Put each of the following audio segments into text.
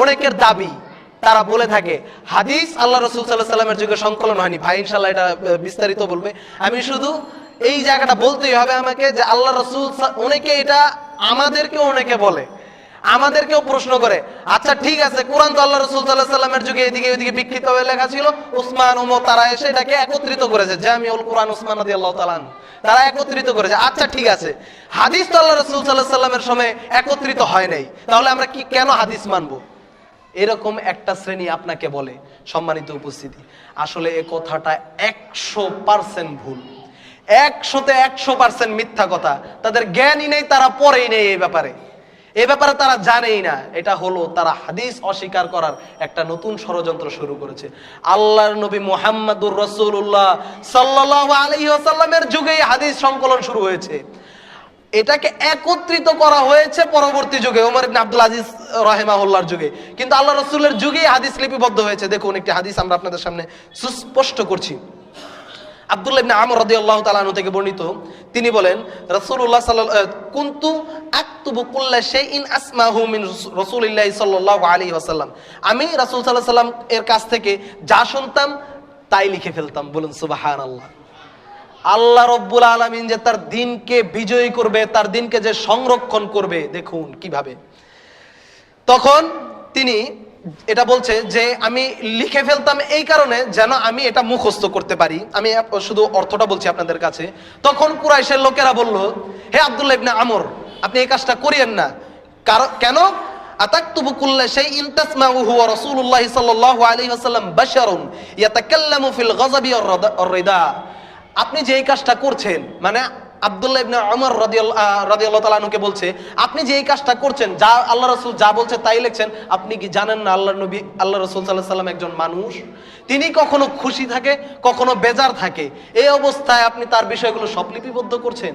অনেকের দাবি, তারা বলে থাকে, হাদিস আল্লাহ রসুল সাল্লাহ সাল্লামের যুগে সংকলন হয়নি। ভাই ইনশাল্লাহ এটা বিস্তারিত বলবে। আমি শুধু এই জায়গাটা বলতেই হবে আমাকে যে আল্লাহ রসুল অনেকে এটা আমাদেরকে অনেকে বলে, আমাদেরকেও প্রশ্ন করে আচ্ছা ঠিক আছে, কোরআন তো আল্লাহ রসুল সাল্লাহ সাল্লামের যুগে এদিকে ওইদিকে বিকৃত হয়ে লেখা ছিল, উসমান ওমর তারা এসে এটাকে একত্রিত করেছে, জামিউল কোরআন উসমান রাদি আল্লাহ তালান তারা একত্রিত করেছে আচ্ছা ঠিক আছে, হাদিস তো আল্লাহ রসুল সাল্লাহ সাল্লামের সময় একত্রিত হয় নাই, তাহলে আমরা কি কেন হাদিস মানবো? এরকম একটা শ্রেণি আপনাকে বলে সম্মানিত উপস্থিতি। আসলে এ কথাটা একশো পার্সেন্ট ভুল। একশোতে একশো পার্সেন্ট মিথ্যা কথা। তাদের জ্ঞানই নেই, তারা পরেই নেই এই ব্যাপারে। এ ব্যাপারে তারা জানেই না। এটা হলো তারা হাদিস অস্বীকার করার একটা নতুন ষড়যন্ত্র শুরু করেছে। আল্লাহর নবী মোহাম্মদুর রসুল্লাহ সাল্লাহ আলী আসাল্লামের যুগেই হাদিস সংকলন শুরু হয়েছে। এটাকে একত্রিত করা হয়েছে পরবর্তী যুগে ওমর ইবনে আব্দুল আজিজ রাহিমাহুল্লাহর যুগে। কিন্তু আল্লাহ রসুলের যুগেই হাদিস লিপিবদ্ধ হয়েছে। দেখুন, একটি হাদিস আমরা আপনাদের সামনে সুস্পষ্ট করছি। আব্দুল্লাহ ইবনে আমর রাদিয়াল্লাহু তাআলা আনহু থেকে বর্ণিত, তিনি বলেন, রাসূলুল্লাহ সাল্লাল্লাহু কুনতু আকতুবু কুল্লা শাইইন আসমাহু মিন রাসূলিল্লাহি সাল্লাল্লাহু আলাইহি ওয়াসাল্লাম। আমি রাসূল সাল্লাল্লাহু আলাইহি এর কাছ থেকে যা শুনতাম, তাই লিখে ফেলতাম। বলুন, সুবহানাল্লাহ। আল্লাহ রব্বুল আলমিন যে তার দিনকে বিজয়ী করবে, তার দিনকে যে সংরক্ষণ করবে, দেখুন কীভাবে। তখন তিনি এটা বলছে যে, আমি লিখে ফেলতাম এই কারণে যেন আমি এটা মুখস্থ করতে পারি। আমি শুধু অর্থটা বলছি আপনাদের কাছে। তখন কুরাইশের লোকেরা বলল, হে আব্দুল্লাহ ইবনে আমর, আপনি এই কাজটা করিয়েন না। কেন? আতাকতুবু কুল্লা শাইইন তাসমাউহু ওয়া রাসূলুল্লাহি সাল্লাল্লাহু আলাইহি ওয়াসাল্লাম বাশারুন ইয়াতাকাল্লামু ফিল গযাবি রিদা আপনি যে এই কাজটা করছেন মানে আব্দুল্লাহ ইবনে ওমর রাদিয়াল্লাহু রাদিয়াল্লাহু বলছে, আপনি যে এই কাজটা করছেন, যা আল্লাহ রাসূল যা বলছে তাই লিখছেন, আপনি কি জানেন না আল্লাহ নবী, আল্লাহ রাসূল সাল্লাল্লাহু সাল্লাম একজন মানুষ? তিনি কখনো খুশি থাকে, কখনো বেজার থাকে। এই অবস্থায় আপনি তার বিষয়গুলো সব লিপিবদ্ধ করছেন।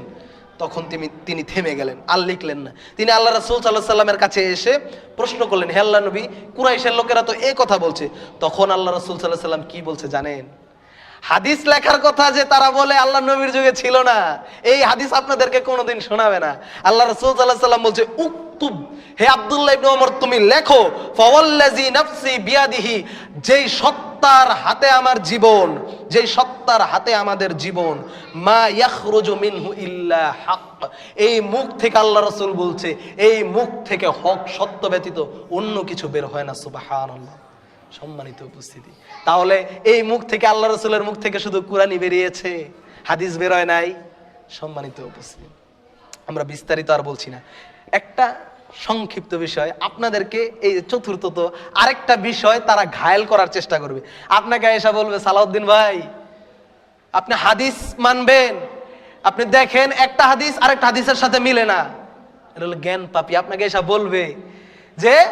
তখন তিনি তিনি থেমে গেলেন, আর লিখলেন না। তিনি আল্লাহ রাসূল সাল্লাল্লাহু সাল্লামের কাছে এসে প্রশ্ন করলেন, হে আল্লাহ নবী, কুরাইশের লোকেরা তো এই কথা বলছে। তখন আল্লাহ রাসূল সাল্লাল্লাহু সাল্লাম কি বলছে জানেন? হাদিস লেখার কথা যে তারা বলে আল্লাহ নবীর যুগে ছিল না, এই হাদিস আপনাদেরকে কোনোদিন শোনাবে না। আল্লাহ রাসূল সাল্লাম বলছে, উক্তুব, হে আব্দুল্লাহ ইবনে ওমর, তুমি লেখো ফাওয়াল্লাজি নাফসি বিয়াদিহি, যেই সত্তার হাতে আমার জীবন, যেই সত্তার হাতে আমাদের জীবন, মা ইয়াখরুজু মিনহু ইল্লা হক এই মুখ থেকে আল্লাহ রাসূল বলছে, এই মুখ থেকে হক সত্য ব্যতীত অন্য কিছু বের হয় না, সুবহানাল্লাহ। সম্মানিত উপস্থিতি। তাহলে এই মুখ থেকে আল্লাহ রসুলের মুখ থেকে শুধু কোরআনই বেরিয়েছে? হাদিস বেরোয় নাই? সম্মানিত উপস্থিতি। আমরা বিস্তারিত আর বলছি না। একটা সংক্ষিপ্ত বিষয়, আপনাদেরকে এই চতুর্থত আরেকটা বিষয় তারা ঘায়েল করার চেষ্টা করবে। আপনাকে এসে বলবে, সালাউদ্দিন ভাই, আপনি হাদিস মানবেন। আপনি দেখেন একটা হাদিস আরেকটা হাদিসের সাথে মিলে না। এটা হলো জ্ঞান পাপি। আপনাকে এসে বলবে যে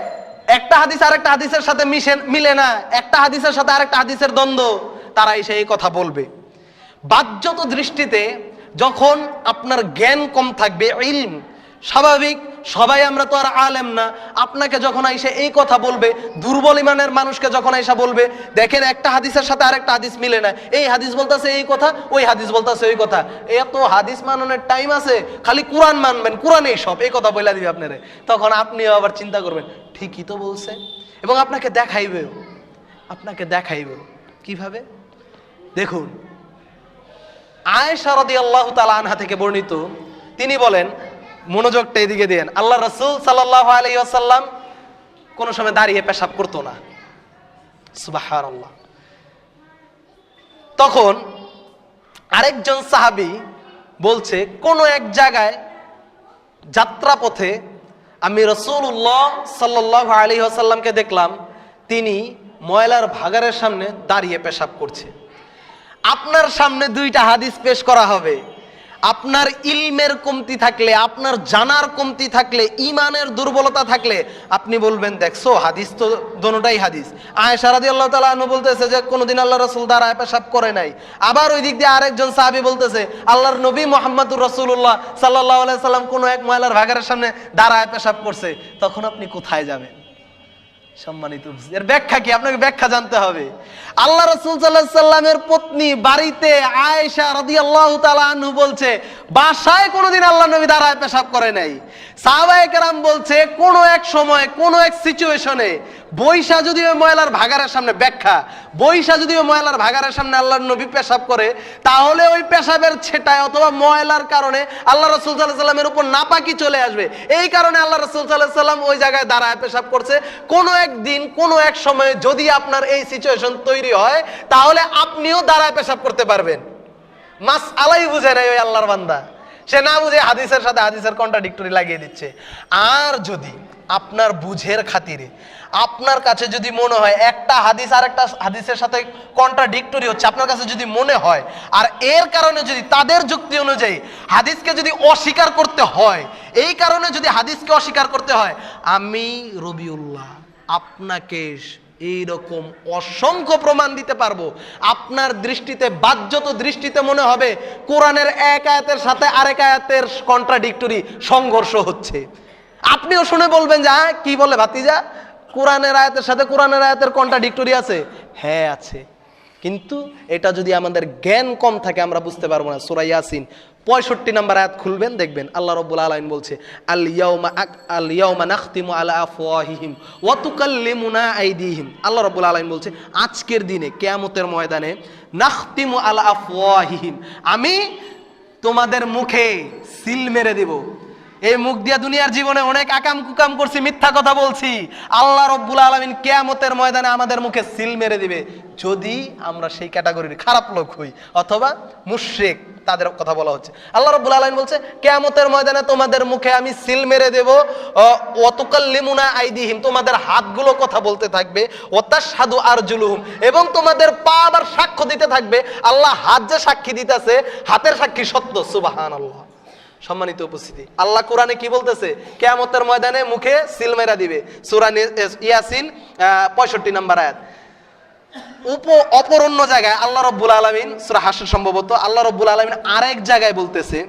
একটা হাদিস আর একটা হাদিসের সাথে মিশে মিলে না। একটা হাদিসের সাথে আরেকটা হাদিসের দ্বন্দ্ব। তারা এসে এই কথা বলবে। বাহ্যত দৃষ্টিতে যখন আপনার জ্ঞান কম থাকবে স্বাভাবিক সবাই আমরা তো আর আলেম না। আপনাকে যখন আইসে এই কথা বলবে, দুর্বল ইমানের মানুষকে যখন আইসা বলবে, দেখেন একটা হাদিসের সাথে আরেকটা হাদিস মিলে না। এই হাদিস বলতেছে এই কথা, ওই হাদিস বলতেছে ওই কথা। এত হাদিস মাননের টাইম আছে, খালি কোরআন মানবেন কোরআন এই সব। এই কথা বলে দিবে আপনারে। তখন আপনিও আবার চিন্তা করবেন, ঠিকই তো বলছে। এবং আপনাকে দেখাইবেও আপনাকে দেখাইবেও। কীভাবে? দেখুন, আয়েশা রাদিয়াল্লাহু তাআলা আনহা থেকে বর্ণিত, তিনি বলেন মনোযোগটা এদিকে দেন। আল্লাহ রসুল সাল্লাল্লাহু আলাইহি ওয়াসাল্লাম কোন সময় দাঁড়িয়ে পেশাব করতো না। সুবহানাল্লাহ। তখন আরেকজন সাহাবী বলছে, কোন এক জায়গায় যাত্রাপথে আমি রসুল্লাহ সাল্লাহ আলী আসাল্লামকে দেখলাম, তিনি ময়লার ভাগারের সামনে দাঁড়িয়ে পেশাব করছে। আপনার সামনে দুইটা হাদিস পেশ করা হবে। আপনার ইলমের কমতি থাকলে, আপনার জানার কমতি থাকলে ইমানের দুর্বলতা থাকলে, আপনি বলবেন দেখছ হাদিস তো দোনোটাই হাদিস। আয়েশা রাদিয়াল্লাহু তাআলা আনহু বলতেছে যে, কোনোদিন আল্লাহ রাসূল দাঁড়ায় পেশাব করে নাই। আবার ওই দিক দিয়ে আরেকজন সাহাবী বলতেছে, আল্লাহর নবী মুহাম্মদুর রাসূলুল্লাহ সাল্লাল্লাহু আলাইহি সাল্লাম কোনো এক ময়লার ভাগারের সামনে দাঁড়ায় পেশাব করছে। তখন আপনি কোথায় যাবেন? সম্মানিত এর ব্যাখ্যা কি? আপনাকে ব্যাখ্যা জানতে হবে। আল্লাহ রসুল সাল্লামের পত্নী বাড়িতে আয়েশা রদি আল্লাহ আনহু বলছে, বাসায় কোনোদিন আল্লাহ নবী দাঁড়ায় পেশাব করে নাই। সাহাবায়ে কেরাম বলছে, কোনো এক সময়, কোনো এক সিচুয়েশনে বৈশা যদি ওই ময়লার ভাগারের সামনে ব্যাখ্যা, বৈশা যদি ওই ময়লার ভাগারের সামনে আল্লাহ নবী পেশাব করে, তাহলে ওই পেশাবের ছেটায় অথবা ময়লার কারণে আল্লাহ রসুল সাল্লাহ সাল্লামের উপর নাপাকি চলে আসবে। এই কারণে আল্লাহ রসুল সাল্লাহ সাল্লাম ওই জায়গায় দাঁড়ায় পেশাব করছে। কোনো একদিন কোনো এক সময়ে যদি আপনার এই সিচুয়েশন তৈরি হয়, তাহলে আপনিও দাঁড়ায় পেশাব করতে পারবেন। মাস আলাই বুঝে নাই ওই আল্লাহর বান্দা। সে না বুঝে হাদিসের সাথে হাদিসের কন্ট্রাডিক্টরি লাগিয়ে দিচ্ছে। আর যদি আপনার বুঝের খাতিরে আপনার কাছে যদি মনে হয় একটা হাদিস আর একটা হাদিসের সাথে কন্ট্রাডিক্টরি হচ্ছে, আপনার কাছে যদি মনে হয়, আর এর কারণে যদি তাদের যুক্তি অনুযায়ী হাদিসকে যদি অস্বীকার করতে হয়, এই কারণে যদি হাদিসকে অস্বীকার করতে হয়, আমি রবিউল্লাহ। আপনাকে এইরকম অসংখ্য প্রমাণ দিতে পারব। আপনার দৃষ্টিতে, বাহ্যত দৃষ্টিতে মনে হবে কোরআনের এক আয়াতের সাথে আরেক আয়াতের কন্ট্রাডিক্টরি সংঘর্ষ হচ্ছে। আপনিও শুনে বলবেন যে হ্যাঁ কি বলে ভাতিজা? কোরআনের আয়াতের সাথে কোরআনের আয়াতের কন্ট্রাডিক্টরি আছে? হ্যাঁ আছে। কিন্তু এটা যদি আমাদের জ্ঞান কম থাকে, আমরা বুঝতে পারব না। সুরা ইয়াসিন পঁয়ষট্টি নাম্বার আয়াত খুলবেন, দেখবেন আল্লাহ রব্বুল আলাইন বলছে নাখতিমু আল্লাহ রব্বুল আলাইন বলছে, আজকের দিনে, কিয়ামতের ময়দানে নাখতিমু আলা আফওয়াহিহিম। আমি তোমাদের মুখে সিল মেরে দেব। এই মুখ দিয়া দুনিয়ার জীবনে অনেক আকাম কুকাম করছি, মিথ্যা কথা বলছি। আল্লাহ রব্বুল আলমিন কেয়ামতের ময়দানে আমাদের মুখে সিল মেরে দিবে। যদি আমরা সেই ক্যাটাগরির খারাপ লোক হই, অথবা মুশ্রেক, তাদের কথা বলা হচ্ছে। আল্লাহ রব্বুল আলমিন বলছে, কেয়ামতের ময়দানে তোমাদের মুখে আমি সিল মেরে দেব। অতকাল্লিমুনা আইদিহিম, তোমাদের হাতগুলো কথা বলতে থাকবে। ওতার সাধু আর জুলুহুম এবং তোমাদের পা আবার সাক্ষ্য দিতে থাকবে। আল্লাহ হাত যে সাক্ষী দিতেছে, হাতের সাক্ষী সত্য সুবাহান আল্লাহ সম্মানিত উপস্থিতি। আল্লাহ কোরআনে কি বলতেছে? কেয়ামতের ময়দানে মুখে সিল মেরা দিবে। সুরান ইয়াসিন পঁয়ষট্টি নাম্বার আয়াত। উপ অপর অন্য জায়গায় আল্লাহ রব্বুল আলমিন, সুরা হাসর সম্ভবত, আল্লাহ রব্বুল আলমিন আরেক জায়গায় বলতেছে,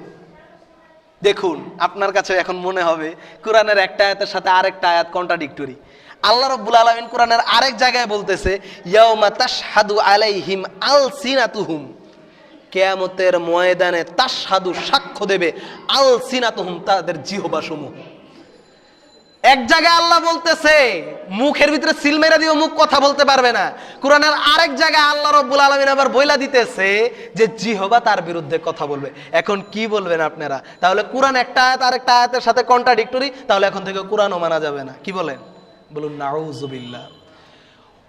দেখুন, আপনার কাছে এখন মনে হবে, কোরআনের একটা আয়াতের সাথে আরেকটা আয়াত কন্ট্রাডিক্টরি আল্লাহ রব্বুল আলমিন কোরআনের আরেক জায়গায় বলতেছে, ইয়াউমা তাশহাদু আলাইহিম আলসিনাতুহুম। কেয়ামতের ময়দানে তাশহাদু সাক্ষ্য দেবে আল আলসিনাতুহুম তাদের জিহবা সমূহ। এক জায়গায় আল্লাহ বলতেছে, মুখের ভিতরে সিল মেরে দিও মুখ কথা বলতে পারবে না। কোরআনের আরেক জায়গায় আল্লাহ রব্বুল আলমিন আবার বইলা দিতেছে যে জিহবা তার বিরুদ্ধে কথা বলবে। এখন কি বলবেন আপনারা? তাহলে কোরআন একটা আয়াত, আরেকটা আয়াতের সাথে কন্ট্রাডিক্টরি তাহলে এখন থেকে কোরআনও মানা যাবে না। কি বলেন? বলুন নাউজুবিল্লাহ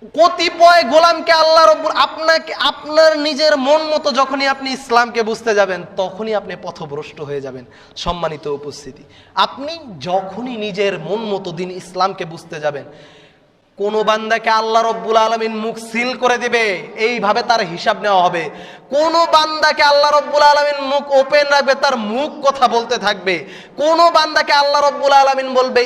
কতিপয় গোলামকে আল্লাহ রব্বুর আপনাকে, আপনার নিজের মন মতো যখনই আপনি ইসলামকে বুঝতে যাবেন, তখনই আপনি পথভ্রষ্ট হয়ে যাবেন। সম্মানিত উপস্থিতি। আপনি যখনই নিজের মন মতো দিন ইসলামকে বুঝতে যাবেন কোন বান্দাকে আল্লাহ রব্বুল আলমিন মুখ সিল করে দিবে, এইভাবে তার হিসাব নেওয়া হবে। কোন বান্দাকে আল্লাহ রব্বুল আলমিন মুখ ওপেন রাখবে, তার মুখ কথা বলতে থাকবে। কোন বান্দাকে আল্লাহ রব্বুল আলমিন বলবে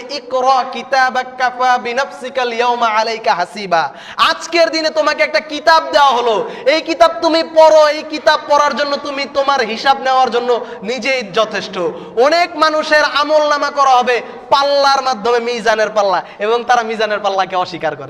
হাসিবা। আজকের দিনে তোমাকে একটা কিতাব দেওয়া হলো। এই কিতাব তুমি পড়ো, এই কিতাব পড়ার জন্য তুমি তোমার হিসাব নেওয়ার জন্য নিজেই যথেষ্ট। অনেক মানুষের আমল নামা করা হবে পাল্লার মাধ্যমে, মিজানের পাল্লা, এবং তারা মিজানের পাল্লাকে অস্বীকার করে